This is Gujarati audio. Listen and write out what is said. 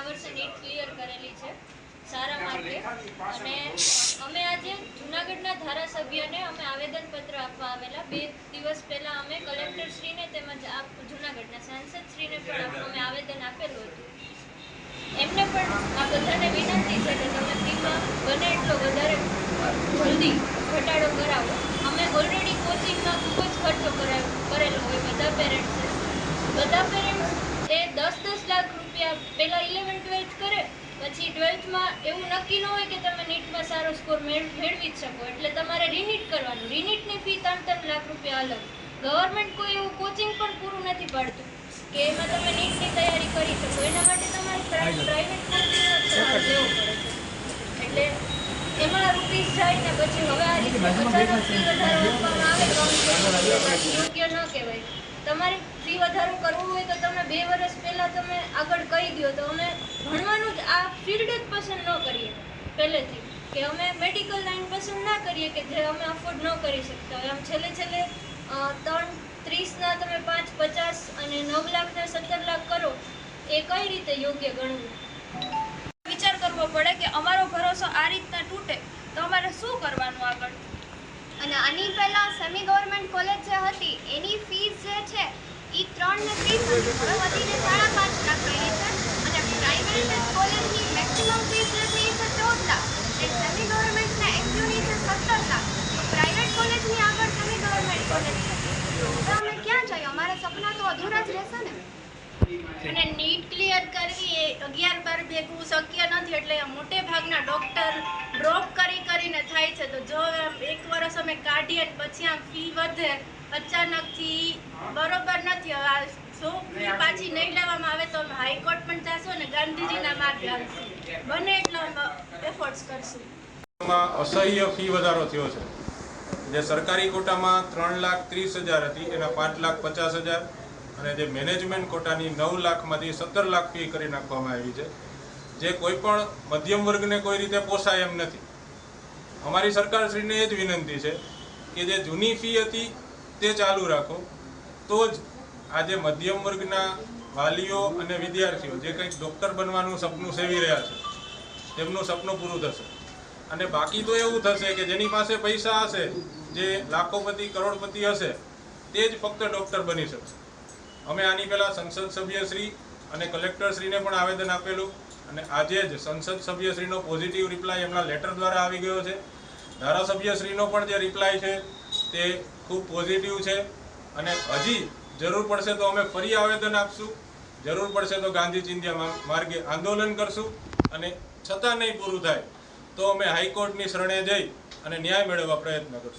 આ વર્ષે નીટ ક્લિયર કરેલી છે સારા માર્કે અને અમે આજે જુનાગઢના ધારાસભ્યને અમે આવેદનપત્ર આપવા આવેલા. બે દિવસ પહેલા અમે કલેક્ટરશ્રીને તેમજ આ જુનાગઢના સાંસદશ્રીને પણ અમે આવેદન આપેલું હતું. એમને પણ આ બધાને વિનંતી છે કે તમે ફીમાં બને એટલો વધારે જલ્દી ઘટાડો કરાવો. અમે ઓલરેડી કોચિંગમાં ખૂબ જ ખર્ચો કરેલો હોય બધા પેરેન્ટ્સે બધા પેરેન્ટ્સ એ દસ દસ લાખ રૂપિયા પહેલાં ઇલેવન ટ્વેલ્થ કરે પછી ટ્વેલ્થમાં એવું નક્કી ન હોય કે તમે નીટમાં સારો સ્કોર મેળવી જ શકો. એટલે તમારે રિનીટ કરવાનું. રિનીટની ફી ત્રણ ત્રણ લાખ રૂપિયા અલગ. ગવર્મેન્ટ કોઈ એવું કોચિંગ પણ પૂરું નથી પાડતું કે એમાં તમે નીટની તૈયારી કરી શકો. એના માટે તમારે પ્રાઇવેટ કોચિંગનો જ લેવો પડે છે. એટલે એમાં રૂપીસ જાય ને પછી હવે આ રીતે વધારો આપવામાં આવે તો યોગ્ય ન કહેવાય. તમારે ફી વધારો કરવો હોય તો તમે બે વર્ષ પહેલાં તમે આગળ કહી દો તો અમે ભણવાનું જ, આ ફિલ્ડ જ પસંદ ન કરીએ. પહેલેથી. કે અમે મેડિકલ લાઈન પસંદ ના કરીએ કે જે અમે અફોર્ડ ન કરી શકતા હોય. આમ છેલ્લે છેલ્લે ત્રણ ત્રીસના તમે પાંચ પચાસ અને નવ લાખના સત્તર લાખ કરો, એ કઈ રીતે યોગ્ય ગણવું? વિચાર કરવો પડે કે અમારો ભરોસો આ રીતના તૂટે. તો અમારે શું કરવાનું? આની પહેલા સેમી ગવર્મેન્ટ કોલેજ જે હતી, એની ફીસ જે છે એ ત્રણ ને ત્રીસ હવે વધીને સાડા પાંચ લાખ કરી છે. અને પ્રાઇવેટ કોલેજની મેક્સિમમ ફીસ જે છે એ છે ચૌદ લાખ. એ સેમી ગવર્મેન્ટના એક્ચ્યુઅલી છે સત્તર લાખ. પ્રાઇવેટ કોલેજની આગળ સેમી ગવર્મેન્ટ કોલેજ છે. અમે ક્યાં જઈએ? અમારા સપના તો અધૂરા જ રહેશે ને. અને નીટ ક્લિયર કરવી એ અગિયાર બાર ભેગું શક્ય નથી એટલે મોટે ભાગના ડોક્ટર ડ્રોપ થાય છે. તો જો એક વર્ષ અમે કાઢીએ પછી આમ ફી વધે, અચાનકથી બરોબર નથી. હવે જો ફી પાછી નહીં લેવામાં આવે તો અમે હાઈકોર્ટ પણ જશો ને ગાંધીજીના માર્ગે હાલશું બને એટલો અમે કરશું. અસહ્ય ફી વધારો થયો છે. જે સરકારી કોટામાં ત્રણ લાખ ત્રીસ હજાર હતી, એના પાંચ લાખ પચાસ હજાર અને જે મેનેજમેન્ટ કોટાની નવ લાખમાંથી સત્તર લાખ ફી કરી નાખવામાં આવી છે. જે કોઈ પણ મધ્યમ વર્ગને કોઈ રીતે પોસાય એમ નથી. અમારી સરકારશ્રીને એ જ વિનંતી છે કે જે જૂની ફી હતી તે ચાલુ રાખો. તો જ આજે મધ્યમ વર્ગના વાલીઓ અને વિદ્યાર્થીઓ જે કંઈક ડૉક્ટર બનવાનું સપનું સેવી રહ્યા છે, તેમનું સપનું પૂરું થશે. અને બાકી તો એવું થશે કે જેની પાસે પૈસા હશે, જે લાખોપતિ, કરોડપતિ હશે, તે જ ફક્ત ડૉક્ટર બની શકશે. અમે આની પહેલાં સંસદ સભ્યશ્રી અને કલેક્ટરશ્રીને પણ આવેદન આપેલું અને આજે જ સંસદ સભ્યશ્રીનો પોઝિટિવ રિપ્લાય એમના લેટર દ્વારા આવી ગયો છે. ધારાસભ્યશ્રીનો પણ જે રિપ્લાય છે તે ખૂબ પોઝિટિવ છે અને હજી જરૂર પડશે તો અમે ફરી આવેદન આપશું. જરૂર પડશે તો ગાંધી ચિંધ્યા માર્ગે આંદોલન કરશું અને છતાં નહીં પૂરું થાય તો અમે હાઈકોર્ટની શરણે જઈ અને ન્યાય મેળવવા પ્રયત્ન કરશું.